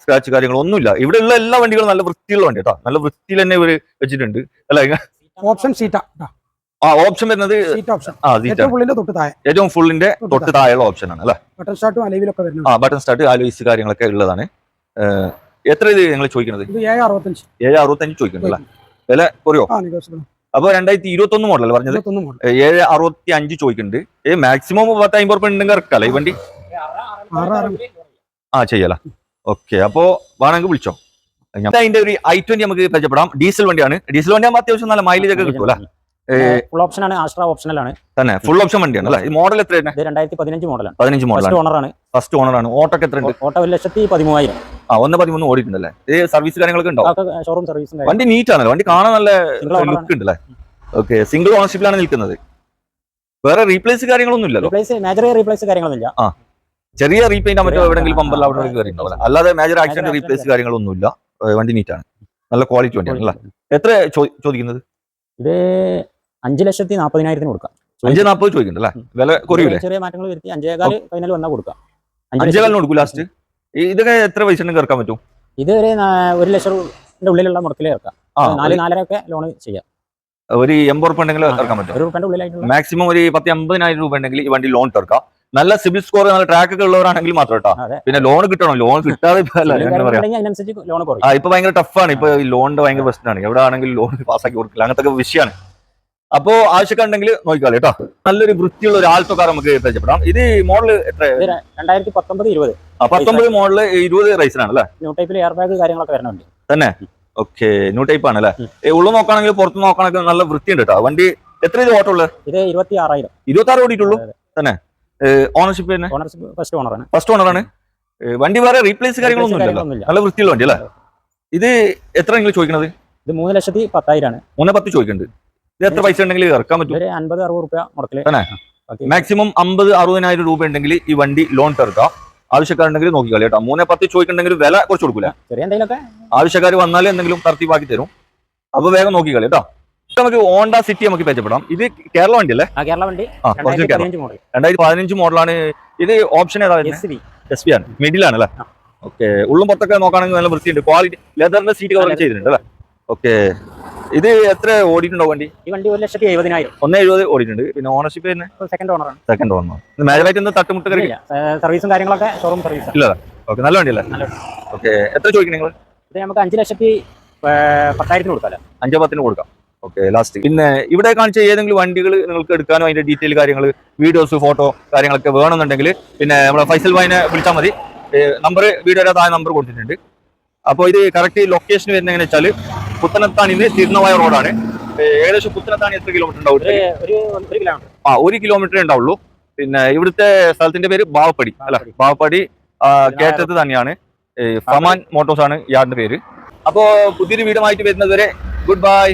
സ്ക്രാച്ച് കാര്യങ്ങൾ ഒന്നുമില്ല ഇവിടെ ഉള്ള എല്ലാ വണ്ടികളും നല്ല വൃത്തിയുള്ള വണ്ടി കേട്ടോ. നല്ല വൃത്തിയിൽ തന്നെ ഇവർ വെച്ചിട്ടുണ്ട്. അല്ല? ഓപ്ഷൻ സീറ്റാ ആ ഓപ്ഷൻ വരുന്നത് ഏറ്റവും ഫുള്ളിന്റെ തൊട്ട് താഴെയുള്ള ഓപ്ഷൻ ആണ് അല്ലേ? ബട്ടൺ സ്റ്റാർട്ടും ആ ബട്ടൺ സ്റ്റാർട്ട് ആലോചിച്ച് കാര്യങ്ങളൊക്കെ ഉള്ളതാണ്. എത്ര ഇത് നിങ്ങൾ ചോദിക്കുന്നത് ഏഴ് അറുപത്തഞ്ച്. ഏഴ് അറുപത്തഞ്ച് വില കുറയോ? അപ്പൊ രണ്ടായിരത്തി ഇരുപത്തി ഒന്ന് മോഡൽ. പറഞ്ഞത് ഏഴ് അറുപത്തി അഞ്ച് ചോദിക്കുന്നുണ്ട് ഏ മാക്സിമം പത്ത് അമ്പത് റുപ്യ ഉണ്ടെങ്കിൽ ഇറക്കല്ലേ ഈ വണ്ടി? ആ ചെയ്യല. ഓക്കെ അപ്പോ വേണമെങ്കിൽ വിളിച്ചോ. അതിന്റെ ഒരു ഐ ട്വന്റി നമുക്ക് പരിചയപ്പെടാം. ഡീസൽ വണ്ടിയാണ്. ഡീസൽ വണ്ടി ആകുമ്പോൾ അത്യാവശ്യം നല്ല മൈലേജ് ഒക്കെ കിട്ടും അല്ലേ? ഫുൾ ഓപ്ഷൻ ആണ് ആസ്ട്ര ഓപ്ഷണലാണ് തന്നെ. ഫുൾ ഓപ്ഷൻ വണ്ടിയാണ് അല്ലേ? ഈ മോഡൽ എത്ര തന്നെ ഇത് രണ്ടായിരത്തി പതിനഞ്ച് മോഡലാണ് പതിനഞ്ച് ഫസ്റ്റ് മോഡലാണ് ഓണറാണ് ഫസ്റ്റ് ഓണറാണ് ഓട്ടോക്ക് എത്ര ഉണ്ട് ഓട്ടോ ഒരു ലക്ഷത്തി പതിമൂവായിരം. ആ ഒന്ന് പതിമൂന്ന് ഓടിയിട്ടുണ്ടല്ലേ സർവീസ് കാര്യങ്ങളൊക്കെ ഉണ്ടോ? ഷോറൂം സർവീസ് വണ്ടി നീറ്റ് ആണല്ലോ. വണ്ടി കാണാൻ നല്ല ലുക്ക് ഉണ്ട് അല്ലേ ഓക്കെ സിംഗിൾ ഓണർഷിപ്പിലാണ് നിൽക്കുന്നത്. വേറെ റീപ്ലേസ് കാര്യങ്ങളൊന്നും ഇല്ലല്ലോ. റീപ്ലേസ് കാര്യങ്ങളൊന്നും റീപ്ലേസ് ആ ചെറിയ റീപെയിന്റ് മറ്റോ എവിടെങ്കിലും പമ്പറിൽ അവിടെ കയറി അല്ലാതെ മേജർ ആക്സിഡന്റ് റീപ്ലേസ് കാര്യങ്ങളൊന്നുമില്ല. കാര്യങ്ങളൊന്നും ഇല്ല വണ്ടി നീറ്റ് ആണ്. നല്ല ക്വാളിറ്റി വണ്ടിയാണ് അല്ലേ? എത്ര ചോദിക്കുന്നത്? ഇത് അഞ്ച് ലക്ഷത്തി നാൽപ്പതിനായിരത്തിന് കൊടുക്കാം. അഞ്ച് നാൽപ്പത് ചോദിക്കുന്നുണ്ട് അല്ലേ? വില കുറയൂലേ? ചെറിയ മാറ്റങ്ങൾ വരുത്തി അഞ്ചേകാൽ ഫൈനൽ വന്നാൽ കൊടുക്കാം. അഞ്ച് അഞ്ചേ ലക്ഷത്തി- കൊടുക്കും ലാസ്റ്റ് ഇതൊക്കെ എത്ര പൈസ ഇറക്കാൻ പറ്റും? ഇത് ഒരു ഒരു ലക്ഷത്തിന്റെ ഉള്ളിലുള്ള മുടക്കിൽ ഇറക്കാം നാല് നാലര ഒക്കെ ലോൺ ചെയ്യാം. ഒരു എൺപത് റുപ്പ് ഉണ്ടെങ്കിൽ ഇറക്കാൻ പറ്റും. മാക്സിമം ഒരു പത്ത് അമ്പതിനായിരം രൂപ ഉണ്ടെങ്കിൽ ഈ വണ്ടി ലോൺ തീർക്കാം നല്ല സിബിൽ സ്കോർ നല്ല ട്രാക്ക് ഒക്കെ ഉള്ളവരാണെങ്കിൽ മാത്രം കേട്ടോ. പിന്നെ ലോൺ കിട്ടണം. ലോൺ കിട്ടാതെ ഇപ്പൊ ഭയങ്കര ടഫാണ് ഇപ്പൊ ലോണിന്റെ ഭയങ്കര പ്രശ്നമാണ്. എവിടെ ആണെങ്കിലും ലോൺ പാസ്സാക്കി കൊടുക്കില്ല. അങ്ങനത്തെ വിഷയമാണ്. അപ്പോ ആവശ്യമുണ്ടെങ്കിൽ നോക്കിക്കാളി കേട്ടോ. നല്ലൊരു വൃത്തിയുള്ള ഒരു ആൾട്ടോ കാർ നമുക്ക് പരിചയപ്പെടാം. ഇത് മോഡൽ എത്ര? രണ്ടായിരത്തി പത്തൊമ്പത് ഇരുപത്. പത്തൊമ്പത് മോഡൽ ഇരുപത് റൈസിനാണ് അല്ലേ ന്യൂ ടൈപ്പിൽ എയർ ബാഗ് കാര്യങ്ങളൊക്കെ തന്നെ? ഓക്കെ ന്യൂ ടൈപ്പ് ആണ് അല്ലേ. ഉള്ളു നോക്കുകയാണെങ്കിൽ പുറത്ത് നോക്കുകയാണെങ്കിൽ നല്ല വൃത്തിയുണ്ട് കേട്ടോ. വണ്ടി എത്ര ഇത് ഓട്ടോ ഉള്ളത് ഇത് ഇരുപത്തി ആറായിരം ഇരുപത്തി ആറ് ഓടിയിട്ടുള്ളൂ തന്നെ? ഓണർഷിപ്പ് തന്നെ? ഓണർഷിപ്പ് ഫസ്റ്റ് ഓണറാണ് ഫസ്റ്റ് ഓണറാണ് വണ്ടി വേറെ റീപ്ലേസ് കാര്യങ്ങളൊന്നും ഇല്ലല്ലോ. കാര്യങ്ങളൊന്നുമില്ല. നല്ല വൃത്തിയുള്ള വണ്ടി അല്ലേ ഇത് എത്ര നിങ്ങൾ ചോദിക്കണത് ഇത് മൂന്ന് ലക്ഷത്തി പത്തായിരമാണ് മൂന്ന് പത്ത് ചോദിക്കുന്നുണ്ട് ഇത് എത്ര പൈസ ഉണ്ടെങ്കിൽ ഇറക്കാൻ പറ്റും. ഒരു അൻപത് അറുപത് റുപ്യ മുടക്കിൽ. മാക്സിമം അമ്പത് അറുപതിനായിരം രൂപ ഉണ്ടെങ്കിൽ ഈ വണ്ടി ലോൺ തീർക്കാം ആവശ്യക്കാരുണ്ടെങ്കിൽ നോക്കിക്കളി കേട്ടോ. മൂന്നേ പത്ത് ചോദിക്കുന്നുണ്ടെങ്കിൽ വില കുറച്ച് കൊടുക്കൂല. ചെറിയ എന്തെങ്കിലുമൊക്കെ? ആവശ്യക്കാർ വന്നാൽ എന്തെങ്കിലും തർത്തീവാക്കി തരും. അപ്പൊ വേഗം നോക്കിക്കളി കേട്ടോ. നമുക്ക് ഓണ്ട സിറ്റി നമുക്ക് പരിചയപ്പെടാം. ഇത് കേരള വണ്ടി അല്ലേ ആ കേരള വണ്ടി. ആ കുറച്ച് രണ്ടായിരത്തി കേരള. പതിനഞ്ച് മോഡൽ രണ്ടായിരത്തി പതിനഞ്ച് മോഡലാണ്. ഇത് ഓപ്ഷൻ ഏതാ എസ് പി ആണ്. മിഡിലാണ് അല്ലേ ഓക്കെ ഉള്ളും പുറത്തൊക്കെ നോക്കുകയാണെങ്കിൽ നല്ല വൃത്തിയുണ്ട്. ക്വാളിറ്റി ലെതറിന്റെ സീറ്റ് കവർ ചെയ്തിട്ടുണ്ട് അല്ലേ? ഓക്കെ ഇത് എത്ര ഓടിയിട്ടുണ്ടോ വണ്ടി? ഈ വണ്ടി ഒരു ലക്ഷത്തി എഴുപതിനായിരം. ഒന്ന് എഴുപത് ഓടിയിട്ടുണ്ട്. പിന്നെ ഓണർഷിപ്പ് തന്നെ സെക്കൻഡ് ഓണറാണ് സെക്കൻഡ് ഓണർ മേജറായിട്ട് എന്താ തട്ടുമുട്ട് കറി സർവീസും കാര്യങ്ങളൊക്കെ ഷോറൂം സർവീസ് ഇല്ല ഓക്കെ നല്ല വണ്ടിയല്ലേ? അല്ലേ ഓക്കെ എത്ര ചോദിക്കും നിങ്ങൾ ഇത് നമുക്ക് അഞ്ച് ലക്ഷത്തി പത്തായിരത്തിന് കൊടുക്കാം അഞ്ചോ പത്തിന് കൊടുക്കാം. ഓക്കെ ലാസ്റ്റ് പിന്നെ ഇവിടെ കാണിച്ച ഏതെങ്കിലും വണ്ടികൾ നിങ്ങൾക്ക് എടുക്കാനോ അതിന്റെ ഡീറ്റെയിൽ കാര്യങ്ങൾ വീഡിയോസ് ഫോട്ടോ കാര്യങ്ങളൊക്കെ വേണമെന്നുണ്ടെങ്കിൽ പിന്നെ നമ്മുടെ ഫൈസൽ ഭായിനെ വിളിച്ചാൽ മതി. നമ്പർ വീഡിയോയുടെ താഴെ നമ്പർ കൊടുത്തിട്ടുണ്ട്. അപ്പോൾ ഇത് കറക്റ്റ് ലൊക്കേഷൻ വരുന്നത് എങ്ങനെ വെച്ചാൽ പുത്തനത്താണിന്ന് തിരുനവായ റോഡാണ്. ഏകദേശം പുത്തനത്താണി എത്ര കിലോമീറ്റർ ഉണ്ടാവും ആ ഒരു കിലോമീറ്റർ ഉണ്ടാവുള്ളൂ. പിന്നെ ഇവിടുത്തെ സ്ഥലത്തിന്റെ പേര് ബാവപ്പടി അല്ല ബാവപ്പടി. കേറ്റത്ത് തന്നെയാണ്. ഫമാൻ മോട്ടോസ് ആണ് യാറിന്റെ പേര്. അപ്പോ പുതിയൊരു വീടുമായിട്ട് വരുന്നതുവരെ ഗുഡ് ബൈ.